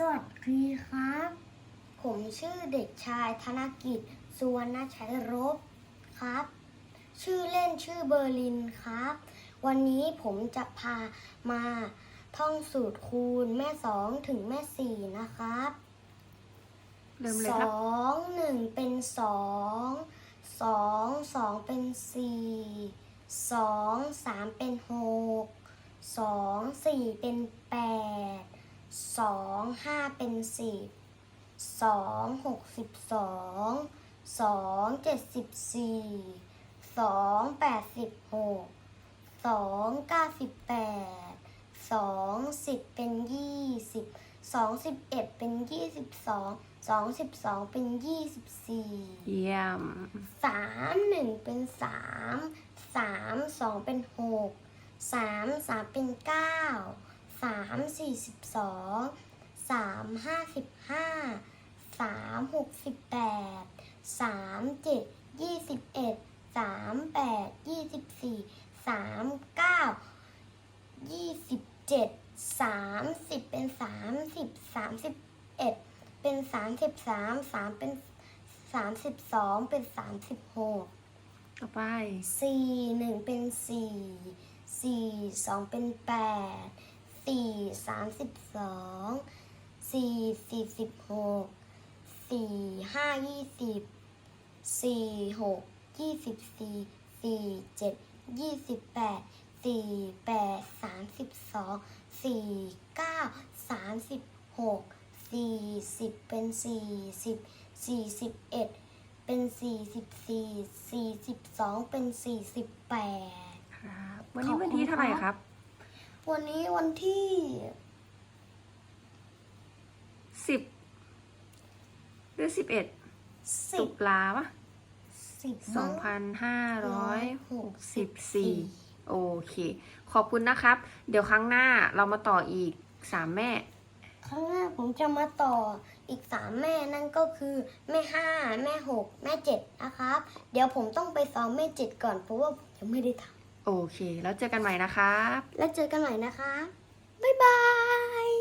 สวัสดีครับ ผมชื่อเด็กชายธนกิจ สุวรรณชัยรบครับ ชื่อเล่นชื่อเบอร์ลินครับ วันนี้ผมจะพามาท่องสูตรคูณแม่สองถึงแม่สี่นะครับเริ่มเลยสครับองหนึ่งเป็นสองสองสองเป็นสี่สองสามเป็นหกสองสี่เป็นแปด สองห้าเป็นสิบสองหกสิบสองสองเจ็ดสิบสี่สองแปดสิบหกสองเก้าสิบแปดสองสิบเป็นยี่สิบสองสิบเอ็ดเป็นยี่สิบสองสองสิบสองเป็นยี่สิบสี่เยี่ยมสามหนึ่งเป็นสามสามสองเป็นหกสามสามเป็นเก้า สามสี่สิบสองสามห้าสิบห้าสามหกสิบแปดสามเจ็ดยี่สิบเอ็ดสามแปดยี่สิบสี่สามเก้ายี่สิบเจ็ดสามสิบเป็นสามสิบสามสิบเอ็ดเป็นสามสิบสามสามเป็นสามสิบสองเป็นสามสิบหกต่อไปสี่หนึ่งเป็นสี่สี่สองเป็นแปด สี่สามสิบสองสี่สี่สิบหกสี่ห้ายี่สิบสี่หกยี่สิบสี่สี่เจ็ดยี่สิบแปดสี่แปดสามสิบสองสี่เก้าสามสิบหกสี่สิบเป็นสี่สิบสี่สิบเอ็ดเป็นสี่สิบสี่สี่สิบสองเป็นสี่สิบแปดครับ วันนี้ขอบคุณวันที่เท่าไหร่ครับ วันนี้วันที่สิบหรือสิบเอ็ดสิตุบลาปะสิบสองพันห้าร้อยหกสิบสี่164โอเค ขอบคุณนะครับ เดี๋ยวครั้งหน้าเรามาต่ออีกสามแม่ ครั้งหน้าผมจะมาต่ออีกสามแม่นั่นก็คือแม่ห้าแม่หกแม่เจ็ดนะครับ เดี๋ยวผมต้องไปซ้อมแม่เจ็ดก่อนเพราะว่าผมยังไม่ได้ท โอเค แล้วเจอกันใหม่นะครับ แล้วเจอกันใหม่นะคะ บ๊ายบาย